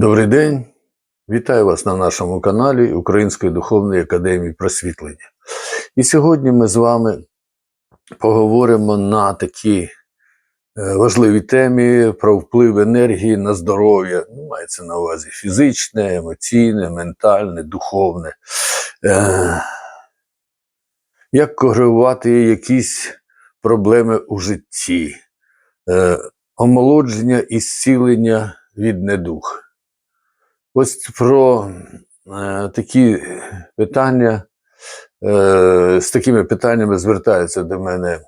Добрий день, вітаю вас на нашому каналі Української духовної академії просвітлення. І сьогодні ми з вами поговоримо на такі е, важливі темі про вплив енергії на здоров'я. Ну, мається на увазі фізичне, емоційне, ментальне, духовне. Е, Як коригувати якісь проблеми у житті, Е, омолодження і зцілення від недух. Ось про е, такі питання, е, з такими питаннями звертаються до мене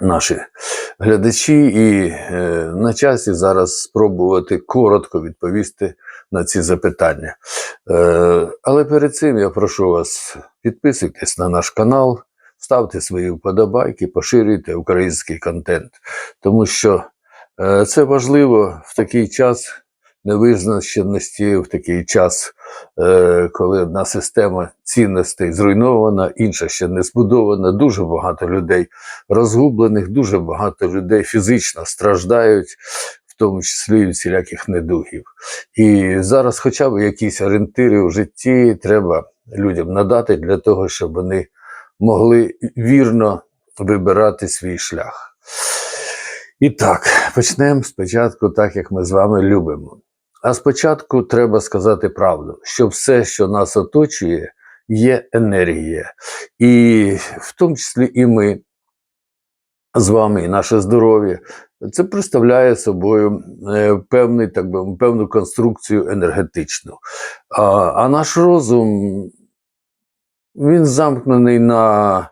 наші глядачі, і е, на часі зараз спробувати коротко відповісти на ці запитання. Е, але перед цим я прошу вас підписуйтесь на наш канал, ставте свої вподобайки, поширюйте український контент, тому що е, це важливо в такий час невизначеності, в такий час, е, коли одна система цінностей зруйнована, інша ще не збудована. Дуже багато людей розгублених, дуже багато людей фізично страждають, в тому числі і всіляких недугів. І зараз, хоча б якісь орієнтири у житті, треба людям надати для того, щоб вони могли вірно вибирати свій шлях. І так, почнемо спочатку, так як ми з вами любимо. А спочатку треба сказати правду, що все, що нас оточує, є енергія. І в тому числі і ми з вами, і наше здоров'я, це представляє собою е, певний, так би, певну конструкцію енергетичну. А, а наш розум він замкнений на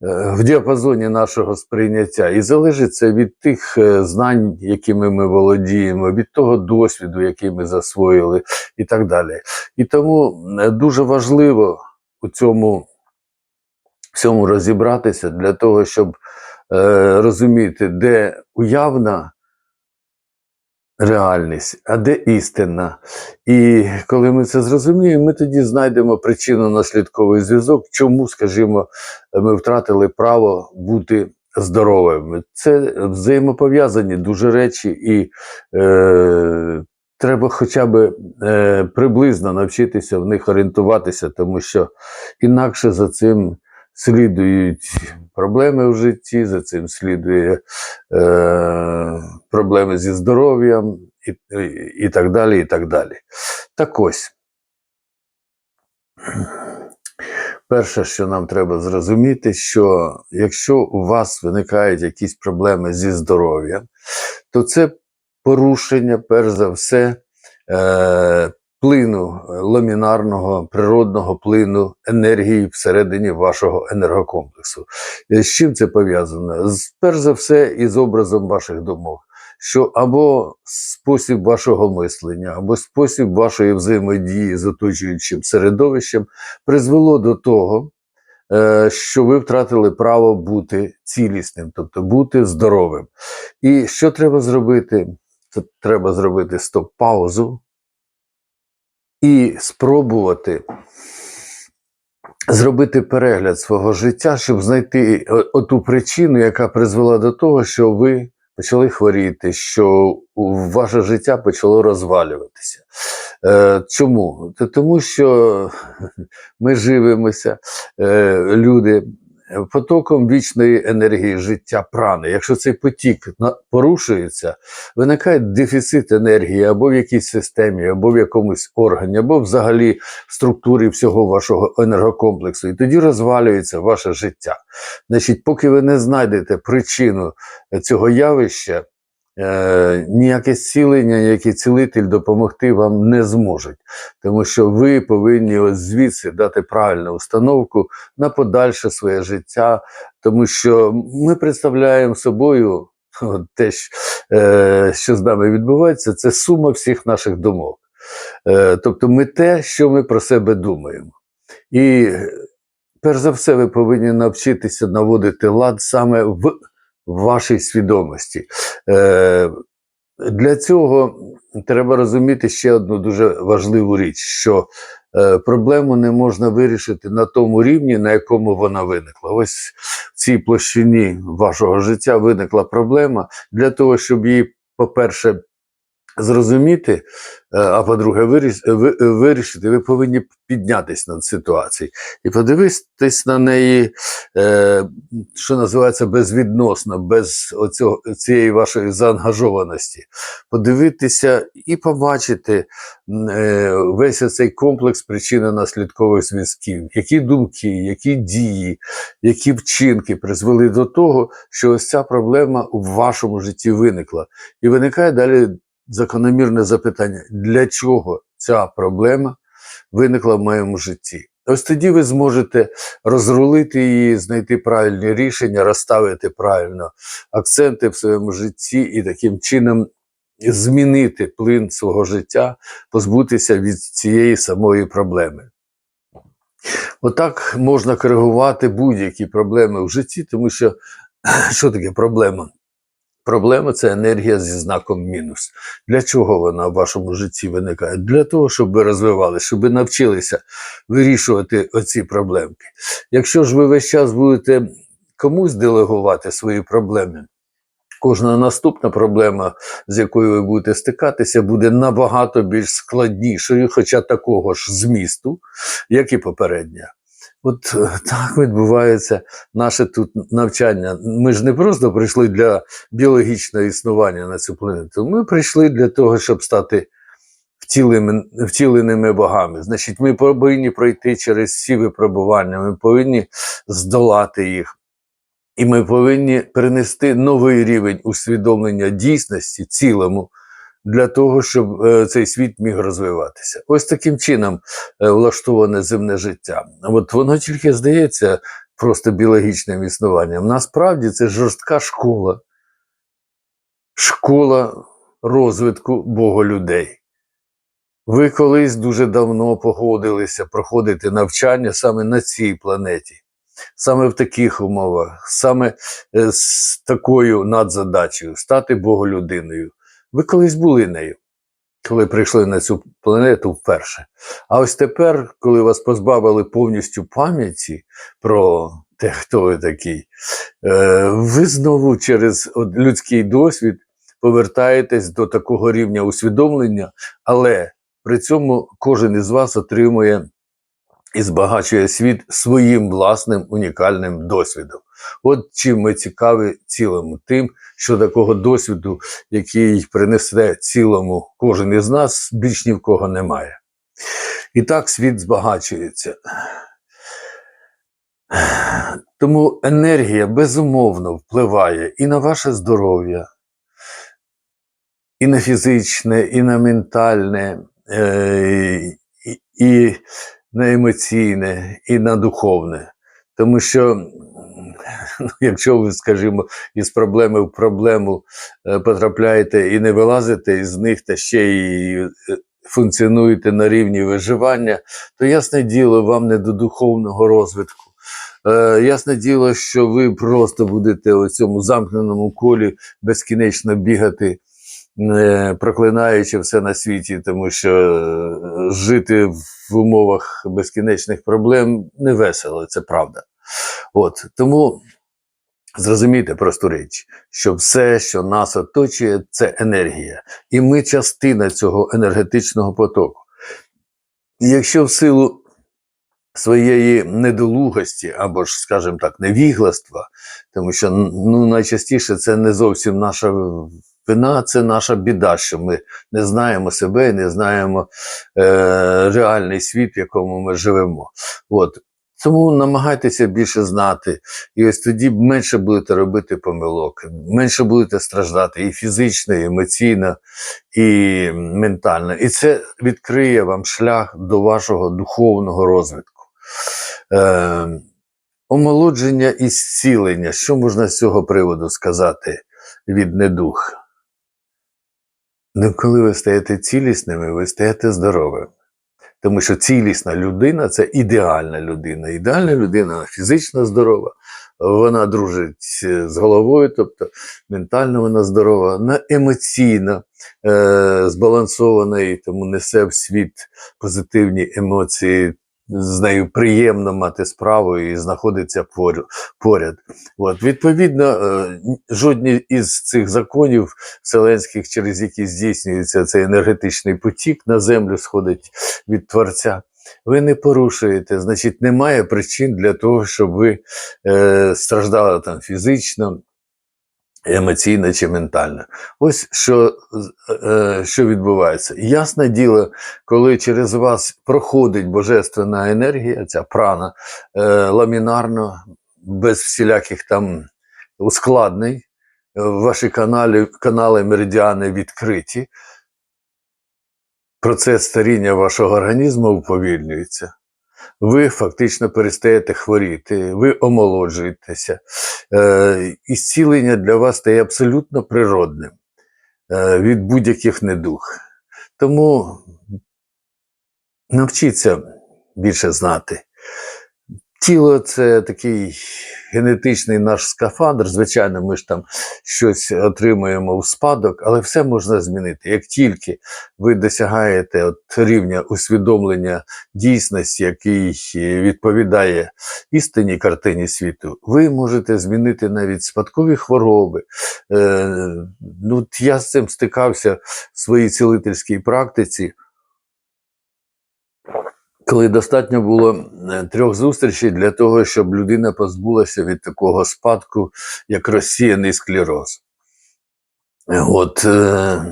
в діапазоні нашого сприйняття і залежить це від тих е, знань, якими ми володіємо, від того досвіду, який ми засвоїли, і так далі. І тому е, дуже важливо у цьому всьому розібратися для того, щоб е, розуміти, де уявна реальність, а де істина. І коли ми це зрозуміємо, ми тоді знайдемо причинно-наслідковий зв'язок, чому, скажімо, ми втратили право бути здоровими. Це взаємопов'язані дуже речі, і е, треба хоча б е, приблизно навчитися в них орієнтуватися, тому що інакше за цим слідують проблеми в житті, за цим слідує е, проблеми зі здоров'ям і, і, так далі. і так далі. Так ось. Перше, що нам треба зрозуміти, що якщо у вас виникають якісь проблеми зі здоров'ям, то це порушення, перш за все, е, плину е, ламінарного природного плину енергії всередині вашого енергокомплексу. Е, З чим це пов'язано? Перш за все, із образом ваших думок. Що або спосіб вашого мислення, або спосіб вашої взаємодії з оточуючим середовищем призвело до того, е, що ви втратили право бути цілісним, тобто бути здоровим. І що треба зробити? Це треба зробити стоп-паузу і спробувати зробити перегляд свого життя, щоб знайти о- оту причину, яка призвела до того, що ви почали хворіти, що ваше життя почало розвалюватися. Е, чому? Тому що ми живемося, е, люди. Потоком вічної енергії життя прани. Якщо цей потік порушується, виникає дефіцит енергії або в якійсь системі, або в якомусь органі, або взагалі в структурі всього вашого енергокомплексу. І тоді розвалюється ваше життя. Значить, поки ви не знайдете причину цього явища, е, ніяке зцілення, ніякий цілитель допомогти вам не зможуть. Тому що ви повинні ось звідси дати правильну установку на подальше своє життя, тому що ми представляємо собою те, що, е, що з нами відбувається, це сума всіх наших думок. Е, тобто ми те, що ми про себе думаємо. І перш за все, ви повинні навчитися наводити лад саме в вашій свідомості. Е, для цього треба розуміти ще одну дуже важливу річ, що е, проблему не можна вирішити на тому рівні, на якому вона виникла. Ось в цій площині вашого життя виникла проблема. Для того, щоб її, по-перше, зрозуміти, е, а по-друге, ви- е, вирішити, ви повинні піднятися над ситуацією і подивитись на неї, е, що називається, безвідносно, без оцього, цієї вашої заангажованості. Подивитися і побачити е, весь цей комплекс причинно-наслідкових зв'язків, які думки, які дії, які вчинки призвели до того, що ось ця проблема у вашому житті виникла. І виникає далі закономірне запитання: для чого ця проблема виникла в моєму житті? Ось тоді ви зможете розрулити її, знайти правильні рішення, розставити правильно акценти в своєму житті і таким чином змінити плин свого життя, позбутися від цієї самої проблеми. Отак можна коригувати будь-які проблеми в житті, тому що що таке проблема? Проблема це енергія зі знаком мінус. Для чого вона в вашому житті виникає? Для того, щоб ви розвивалися, щоб ви навчилися вирішувати оці проблемки. Якщо ж ви весь час будете комусь делегувати свої проблеми, кожна наступна проблема, з якою ви будете стикатися, буде набагато більш складнішою, хоча такого ж змісту, як і попередня. От е, так відбувається наше тут навчання. Ми ж не просто прийшли для біологічного існування на цю планету. Ми прийшли для того, щоб стати втіленими, втіленими богами. Значить, ми повинні пройти через всі випробування, ми повинні здолати їх. І ми повинні перенести новий рівень усвідомлення дійсності цілому для того, щоб е, цей світ міг розвиватися. Ось таким чином е, влаштоване земне життя. От воно тільки здається просто біологічним існуванням. Насправді це жорстка школа, школа розвитку боголюдей. Ви колись дуже давно погодилися проходити навчання саме на цій планеті, саме в таких умовах, саме е, з такою надзадачею стати боголюдиною. Ви колись були нею, коли прийшли на цю планету вперше. А ось тепер, коли вас позбавили повністю пам'яті про те, хто ви такий, е, ви знову через людський досвід повертаєтесь до такого рівня усвідомлення, але при цьому кожен із вас отримує і збагачує світ своїм власним унікальним досвідом. От чим ми цікаві цілому, тим, що такого досвіду, який принесе цілому кожен із нас, більш ні в кого немає. І так світ збагачується. Тому енергія безумовно впливає і на ваше здоров'я, і на фізичне, і на ментальне, е, і, і на емоційне, і на духовне. Тому що, ну, якщо ви, скажімо, із проблеми в проблему е, потрапляєте і не вилазите із них, та ще й е, функціонуєте на рівні виживання, то ясне діло, вам не до духовного розвитку. Е, ясне діло, що ви просто будете у цьому замкненому колі безкінечно бігати, проклинаючи все на світі, тому що жити в умовах безкінечних проблем не весело, це правда. От тому зрозумійте просту річ, що все, що нас оточує, це енергія, і ми частина цього енергетичного потоку. Якщо в силу своєї недолугості або ж, скажімо так, невігластва, тому що ну, найчастіше це не зовсім наша вина, це наша біда, що ми не знаємо себе і не знаємо е, реальний світ, в якому ми живемо. От. Тому намагайтеся більше знати, і ось тоді менше будете робити помилок, менше будете страждати і фізично, і емоційно, і ментально. І це відкриє вам шлях до вашого духовного розвитку. Е, омолодження і зцілення. Що можна з цього приводу сказати від недух? Ну, коли ви стаєте цілісними, ви стаєте здоровими. Тому що цілісна людина це ідеальна людина. Ідеальна людина фізично здорова, вона дружить з головою, тобто ментально вона здорова, вона емоційно е, збалансована і тому несе в світ позитивні емоції, з нею приємно мати справу і знаходиться поряд. От, відповідно, е, жодні із цих законів вселенських, через які здійснюється цей енергетичний потік на землю, сходить від Творця. Ви не порушуєте, значить, немає причин для того, щоб ви е, страждали там фізично, емоційно чи ментально. Ось що, е, що відбувається. Ясне діло, коли через вас проходить божественна енергія, ця прана, е, ламінарно, без всіляких там ускладнень, е, ваші канали, канали меридіани відкриті, процес старіння вашого організму уповільнюється. Ви фактично перестаєте хворіти, ви омолоджуєтеся. Е, і зцілення для вас стає абсолютно природним е, від будь-яких недуг. Тому навчіться більше знати. Тіло це такий генетичний наш скафандр. Звичайно, ми ж там щось отримуємо в спадок, але все можна змінити. Як тільки ви досягаєте от рівня усвідомлення дійсності, який відповідає істинній картині світу, ви можете змінити навіть спадкові хвороби. Е, ну, я з цим стикався в своїй цілительській практиці. Коли достатньо було е, трьох зустрічей для того, щоб людина позбулася від такого спадку, як розсіяний склероз. От е,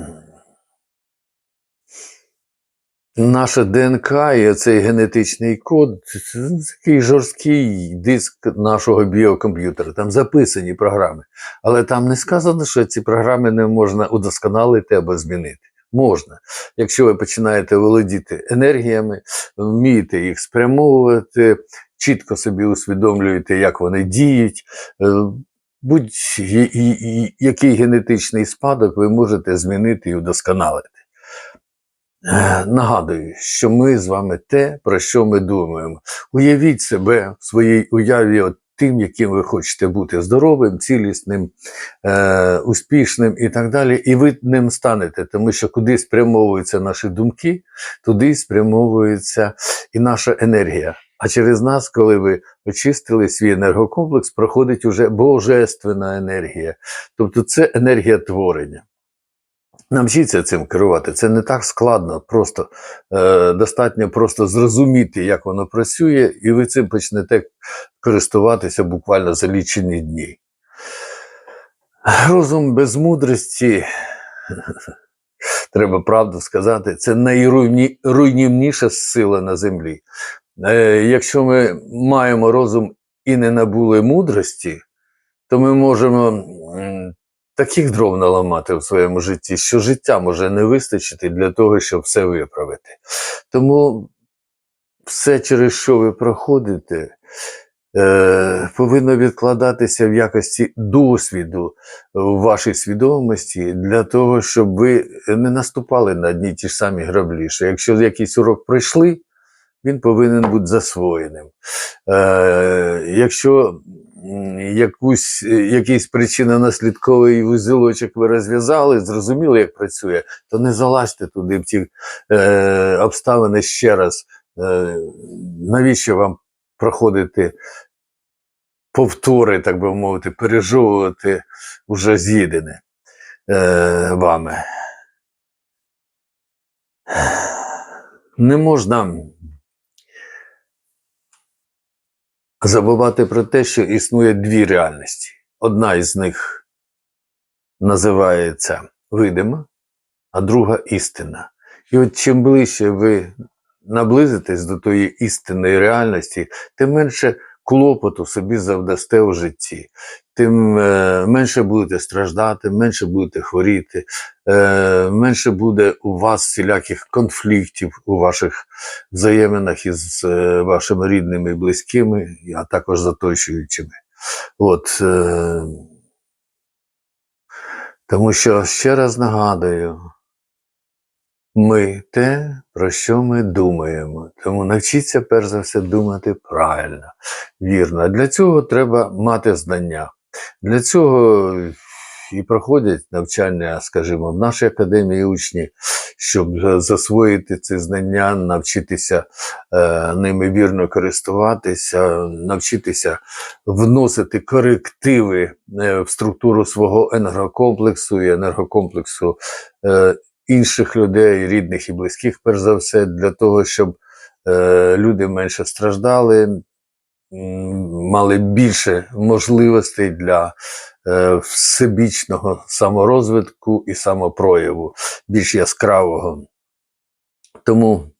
наша ДНК і цей генетичний код це такий жорсткий диск нашого біокомп'ютера. Там записані програми. Але там не сказано, що ці програми не можна удосконалити або змінити. Можна, якщо ви починаєте володіти енергіями, вмієте їх спрямовувати, чітко собі усвідомлюєте, як вони діють. е, Будь-який генетичний спадок ви можете змінити і удосконалити. Е, Нагадую, що ми з вами те, про що ми думаємо. Уявіть себе в своїй уяві от тим, яким ви хочете бути здоровим, цілісним, е, успішним і так далі. І ви ним станете, тому що куди спрямовуються наші думки, туди спрямовується і наша енергія. А через нас, коли ви очистили свій енергокомплекс, проходить уже божественна енергія. Тобто це енергія творення. Навчіться цим керувати. Це не так складно, просто е, достатньо просто зрозуміти, як воно працює, і ви цим почнете користуватися буквально за лічені дні. Розум без мудрості, треба правду сказати, це найруйнівніша сила на землі. Е, якщо ми маємо розум і не набули мудрості, то ми можемо таких дров наламати в своєму житті, що життя може не вистачити для того, щоб все виправити. Тому все, через що ви проходите, е, повинно відкладатися в якості досвіду в вашій свідомості для того, щоб ви не наступали на одні ті ж самі граблі. Що Якщо якийсь урок пройшли, він повинен бути засвоєним. Е, якщо якусь, е, якийсь причинно-наслідковий вузелочок ви розв'язали, зрозуміли, як працює, то не залазьте туди в ті е, обставини ще раз. Е, навіщо вам проходити повтори, так би мовити, пережовувати уже з'їдене е, вами? Не можна забувати про те, що існує дві реальності. Одна із них називається видима, а друга істина. І от чим ближче ви наблизитесь до тої істинної реальності, тим менше клопоту собі завдасте у житті, тим е, менше будете страждати, менше будете хворіти, менше буде у вас всіляких конфліктів у ваших взаєминах із е, вашими рідними і близькими, а також з оточуючими. От, е, тому що ще раз нагадую, ми те, про що ми думаємо. Тому навчіться перш за все думати правильно, вірно. Для цього треба мати знання. Для цього і проходять навчання, скажімо, в нашій академії учні, щоб засвоїти ці знання, навчитися е, ними вірно користуватися, навчитися вносити корективи е, в структуру свого енергокомплексу і енергокомплексу е, інших людей, рідних і близьких, перш за все, для того, щоб е, люди менше страждали, мали більше можливостей для е, всебічного саморозвитку і самопрояву, більш яскравого. Тому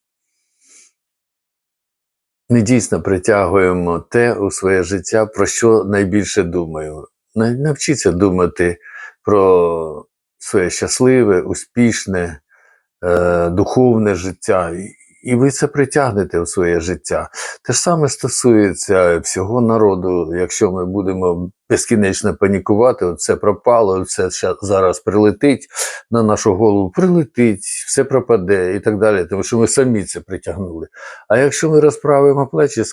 ми дійсно притягуємо те у своє життя, про що найбільше думаю. На- Навчіться думати про своє щасливе, успішне, е, духовне життя, і- ви це притягнете в своє життя. Те ж саме стосується всього народу. Якщо ми будемо безкінечно панікувати, це пропало, це зараз прилетить на нашу голову, прилетить, все пропаде і так далі, тому що ми самі це притягнули. А якщо ми розправимо плечі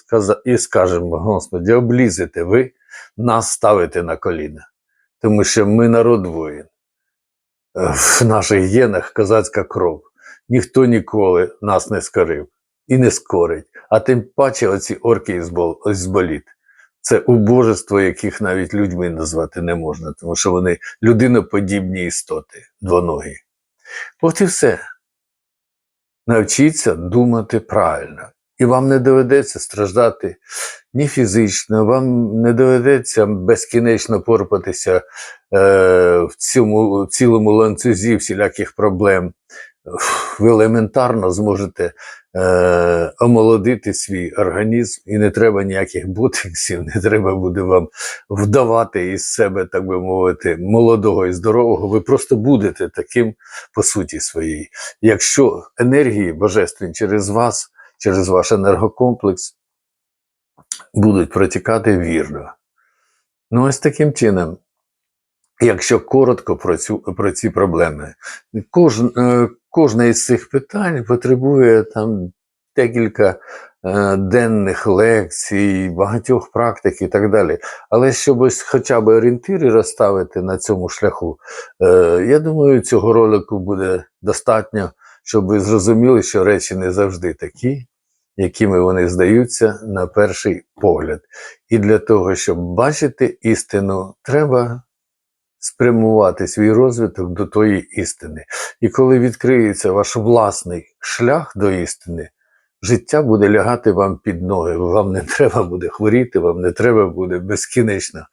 і скажемо, Господи, облізете ви нас ставите на коліна, тому що ми народ воїн. Е, В наших генах козацька кров. Ніхто ніколи нас не скорив і не скорить. А тим паче оці орки із боліт. Це убожество, яких навіть людьми назвати не можна, тому що вони людиноподібні істоти, двоногі. От і все. Навчіться думати правильно. І вам не доведеться страждати ні фізично, вам не доведеться безкінечно порпатися е, в цьому в цілому ланцюзі всіляких проблем. Ви елементарно зможете е, омолодити свій організм, і не треба ніяких ботексів, не треба буде вам вдавати із себе, так би мовити, молодого і здорового. Ви просто будете таким по суті своїй. Якщо енергії божественні через вас, через ваш енергокомплекс будуть протікати вірно. Ну, ось таким чином, якщо коротко про, цю, про ці проблеми, кожен, е, кожне із цих питань потребує там декілька е, денних лекцій, багатьох практик і так далі. Але щоб хоча б орієнтири розставити на цьому шляху, е, я думаю, цього ролику буде достатньо, щоб ви зрозуміли, що речі не завжди такі, якими вони здаються на перший погляд. І для того, щоб бачити істину, треба спрямувати свій розвиток до тої істини. І коли відкриється ваш власний шлях до істини, життя буде лягати вам під ноги. Вам не треба буде хворіти, вам не треба буде безкінечно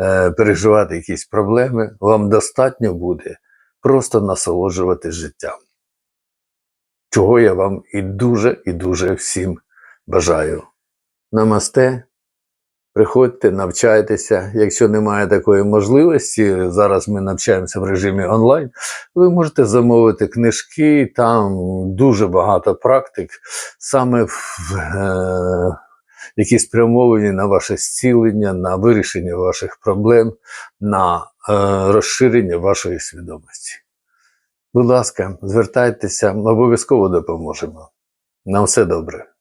е, переживати якісь проблеми. Вам достатньо буде просто насолоджувати життям. Чого я вам і дуже, і дуже всім бажаю. Намасте. Приходьте, навчайтеся. Якщо немає такої можливості, зараз ми навчаємося в режимі онлайн. Ви можете замовити книжки, там дуже багато практик, саме в, е, які спрямовані на ваше зцілення, на вирішення ваших проблем, на е, розширення вашої свідомості. Будь ласка, звертайтеся, обов'язково допоможемо. На все добре.